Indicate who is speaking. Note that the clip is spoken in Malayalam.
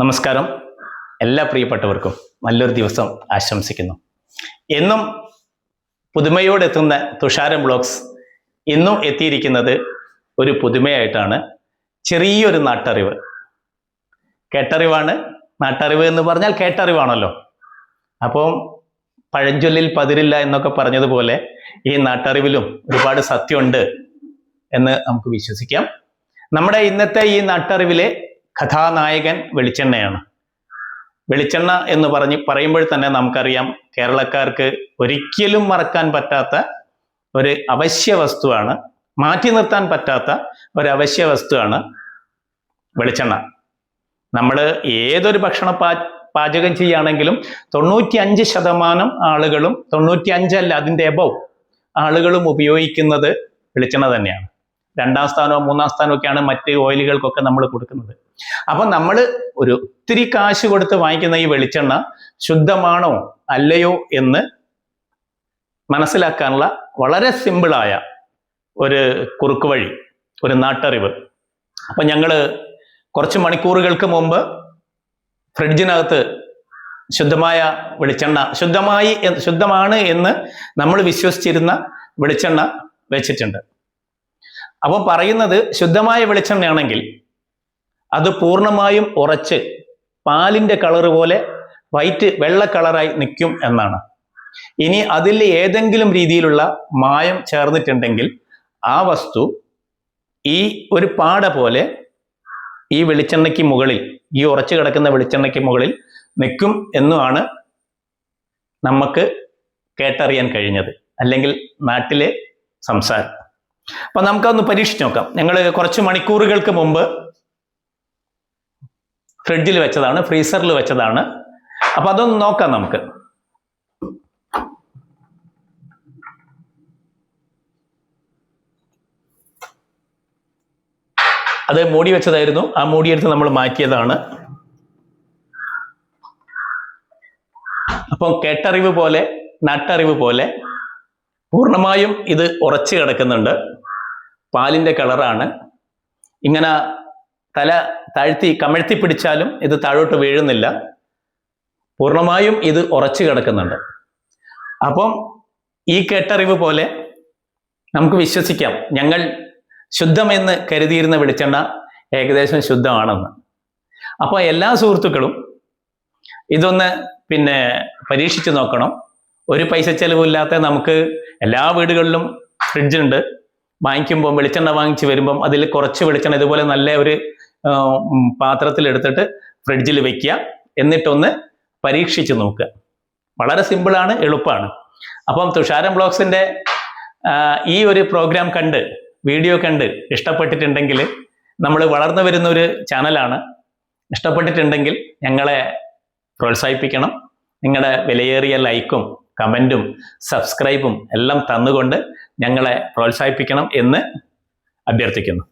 Speaker 1: നമസ്കാരം. എല്ലാ പ്രിയപ്പെട്ടവർക്കും നല്ലൊരു ദിവസം ആശംസിക്കുന്നു. എന്നും പുതുമയോടെത്തുന്ന തുഷാരം ബ്ലോഗ്സ് ഇന്നും എത്തിയിരിക്കുന്നത് ഒരു പുതുമയായിട്ടാണ്. ചെറിയൊരു നാട്ടറിവ്. കേട്ടറിവാണ്. നാട്ടറിവ് എന്ന് പറഞ്ഞാൽ കേട്ടറിവാണല്ലോ. അപ്പം പഴഞ്ചൊല്ലിൽ പതിരില്ല എന്നൊക്കെ പറഞ്ഞതുപോലെ ഈ നാട്ടറിവിലും ഒരുപാട് സത്യമുണ്ട് എന്ന് നമുക്ക് വിശ്വസിക്കാം. നമ്മുടെ ഇന്നത്തെ ഈ നാട്ടറിവിലെ കഥാനായകൻ വെളിച്ചെണ്ണയാണ്. വെളിച്ചെണ്ണ എന്ന് പറഞ്ഞ് പറയുമ്പോൾ തന്നെ നമുക്കറിയാം കേരളക്കാർക്ക് ഒരിക്കലും മറക്കാൻ പറ്റാത്ത ഒരു അവശ്യ വസ്തുവാണ് മാറ്റി നിർത്താൻ പറ്റാത്ത ഒരു അവശ്യ വസ്തുവാണ് വെളിച്ചെണ്ണ. നമ്മൾ ഏതൊരു ഭക്ഷണ പാ പാചകം ചെയ്യുകയാണെങ്കിലും തൊണ്ണൂറ്റി അഞ്ച് ശതമാനം ആളുകളും തൊണ്ണൂറ്റി അഞ്ചല്ല അതിന്റെ എബവ് ആളുകളും ഉപയോഗിക്കുന്നത് വെളിച്ചെണ്ണ തന്നെയാണ്. രണ്ടാം സ്ഥാനമോ മൂന്നാം സ്ഥാനമോ ഒക്കെയാണ് മറ്റ് ഓയിലുകൾക്കൊക്കെ നമ്മൾ കൊടുക്കുന്നത്. അപ്പൊ നമ്മൾ ഒരു ഒത്തിരി കാശ് കൊടുത്ത് വാങ്ങിക്കുന്ന ഈ വെളിച്ചെണ്ണ ശുദ്ധമാണോ അല്ലയോ എന്ന് മനസ്സിലാക്കാനുള്ള വളരെ സിമ്പിളായ ഒരു കുറുക്ക് വഴി ഒരു നാട്ടറിവ്. അപ്പൊ ഞങ്ങൾ കുറച്ച് മണിക്കൂറുകൾക്ക് മുമ്പ് ഫ്രിഡ്ജിനകത്ത് ശുദ്ധമായ വെളിച്ചെണ്ണ ശുദ്ധമായി ശുദ്ധമാണ് എന്ന് നമ്മൾ വിശ്വസിച്ചിരുന്ന വെളിച്ചെണ്ണ വെച്ചിട്ടുണ്ട്. അപ്പോൾ പറയുന്നത് ശുദ്ധമായ വെളിച്ചെണ്ണയാണെങ്കിൽ അത് പൂർണമായും ഉറച്ച് പാലിന്റെ കളറ് പോലെ വൈറ്റ് വെള്ള കളറായി നിൽക്കും എന്നാണ്. ഇനി അതിൽ ഏതെങ്കിലും രീതിയിലുള്ള മായം ചേർന്നിട്ടുണ്ടെങ്കിൽ ആ വസ്തു ഈ ഒരു പാട പോലെ ഈ വെളിച്ചെണ്ണയ്ക്ക് മുകളിൽ ഈ ഉറച്ചു കിടക്കുന്ന വെളിച്ചെണ്ണയ്ക്ക് മുകളിൽ നിൽക്കും എന്നുമാണ് നമുക്ക് കേട്ടറിയാൻ കഴിഞ്ഞത്. അല്ലെങ്കിൽ നാട്ടിലെ സംസാരം. അപ്പൊ നമുക്കൊന്ന് പരീക്ഷിച്ച് നോക്കാം. ഞങ്ങൾ കുറച്ച് മണിക്കൂറുകൾക്ക് മുമ്പ് ഫ്രിഡ്ജിൽ വെച്ചതാണ് ഫ്രീസറിൽ വെച്ചതാണ്. അപ്പൊ അതൊന്ന് നോക്കാം നമുക്ക്. അത് മൂടി വെച്ചതായിരുന്നു. ആ മൂടിയെടുത്ത് നമ്മൾ മാറ്റിയതാണ്. അപ്പം കേട്ടറിവ് പോലെ നട്ടറിവ് പോലെ പൂർണമായും ഇത് ഉറച്ചു കിടക്കുന്നുണ്ട്. പാലിന്റെ കളറാണ്. ഇങ്ങനെ തല താഴ്ത്തി കമഴ്ത്തി പിടിച്ചാലും ഇത് താഴോട്ട് വീഴുന്നില്ല. പൂർണമായും ഇത് ഉറച്ചു കിടക്കുന്നുണ്ട്. അപ്പം ഈ കേട്ടറിവ് പോലെ നമുക്ക് വിശ്വസിക്കാം. ഞങ്ങൾ ശുദ്ധമെന്ന് കരുതിയിരുന്ന വെളിച്ചെണ്ണ ഏകദേശം ശുദ്ധമാണെന്ന്. അപ്പോൾ എല്ലാ സുഹൃത്തുക്കളും ഇതൊന്ന് പിന്നെ പരീക്ഷിച്ച് നോക്കണം. ഒരു പൈസ ചെലവില്ലാത്ത നമുക്ക് എല്ലാ വീടുകളിലും ഫ്രിഡ്ജുണ്ട്. വാങ്ങിക്കുമ്പോൾ വെളിച്ചെണ്ണ വാങ്ങിച്ച് വരുമ്പം അതിൽ കുറച്ച് വെളിച്ചെണ്ണ ഇതുപോലെ നല്ല ഒരു പാത്രത്തിൽ എടുത്തിട്ട് ഫ്രിഡ്ജിൽ വെക്കുക. എന്നിട്ടൊന്ന് പരീക്ഷിച്ച് നോക്കുക. വളരെ സിമ്പിളാണ് എളുപ്പമാണ്. അപ്പം തുഷാരം ബ്ലോഗ്സിന്റെ ഈ ഒരു പ്രോഗ്രാം കണ്ട് വീഡിയോ കണ്ട് ഇഷ്ടപ്പെട്ടിട്ടുണ്ടെങ്കിൽ നമ്മൾ വളർന്നു വരുന്ന ഒരു ചാനലാണ് ഇഷ്ടപ്പെട്ടിട്ടുണ്ടെങ്കിൽ ഞങ്ങളെ പ്രോത്സാഹിപ്പിക്കണം. നിങ്ങളുടെ വിലയേറിയ ലൈക്കും കമന്റും സബ്സ്ക്രൈബും എല്ലാം തന്നുകൊണ്ട് ഞങ്ങളെ പ്രോത്സാഹിപ്പിക്കണം എന്ന് അഭ്യർത്ഥിക്കുന്നു.